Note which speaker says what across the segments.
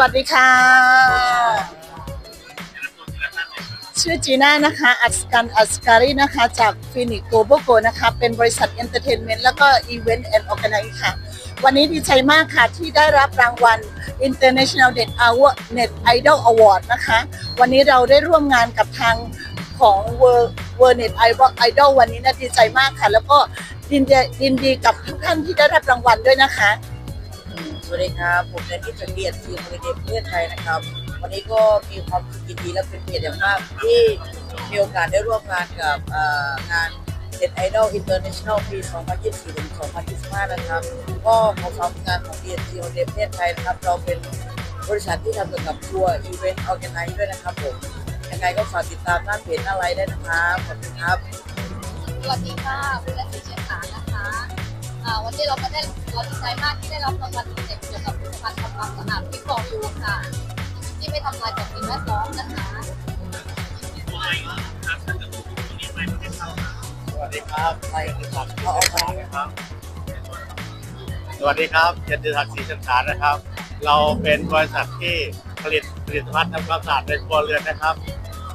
Speaker 1: วัสดีค่ะ ชื่อจีน่านะคะ อัสกันอัสการีนะคะ จากฟินิกโกโบโกนะคะ เป็นบริษัทเอนเตอร์เทนเมนต์แล้วก็อีเวนต์แอนด์ออแกไนซ์ค่ะ วันนี้ดีใจมากค่ะที่ได้รับรางวัล International Net Hour Net Idol Award นะคะ วันนี้เราได้ร่วมงานกับทางของ World World Net Idol วันนี้นะดีใจมากค่ะ แล้วก็ยินดียินดีกับทุกท่านที่ได้รับรางวัลด้วยนะคะ
Speaker 2: วัสดีครับ ผมเดนนิสจากเดียนทีมบริเดประเทศไทยนะครับ วันนี้ก็มีความสุขยินดีและเป็นเกียรติอย่างมากที่มีโอกาสได้ร่วมงานกับงานเด็ดไอดอลอินเตอร์เนชั่นแนลปี 2024 ถึง 2025 นะครับ ก็ขอความงานของเดียนทีมบริเดประเทศไทยนะครับ เราเป็นบริษัทที่ทำเกี่ยวกับทัวร์อีเวนต์ออแกไนซ์ด้วยนะครับผม ยังไงก็ฝากติดตามหน้าเพจหน้าไลน์ได้นะครับ ขอบคุณครับ
Speaker 3: สวัสดีค่ะคุณและสีเชียงขานะคะวันนี้เราก็ได้ เราดีใจมากที่ได้รับรางวัลเด็กเกี่ยวกับผลิตภัณฑ์ทำความสะอาดที่ฟอร์ยูค่ะ ที่ไม่ทำลายต่อสิ่งแวดล้อมนะคะ
Speaker 4: สวัสดีครับ
Speaker 2: ไป
Speaker 4: ครับ
Speaker 2: เอาเอาไป
Speaker 4: ครับ สวัสดีครับเจนติศักดิ์ศรีสันสารนะครับ เราเป็นบริษัทที่ผลิตผลิตภัณฑ์ทำความสะอาดในครัวเรือนนะครับ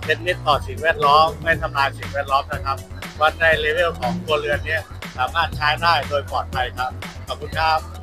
Speaker 4: เป็นมิตรต่อสิ่งแวดล้อมไม่ทำลายสิ่งแวดล้อมนะครับวัดในเลเวลของครัวเรือนเนี่ยสามารถใช้ได้โดยปลอดภัยครับ ขอบคุณครับ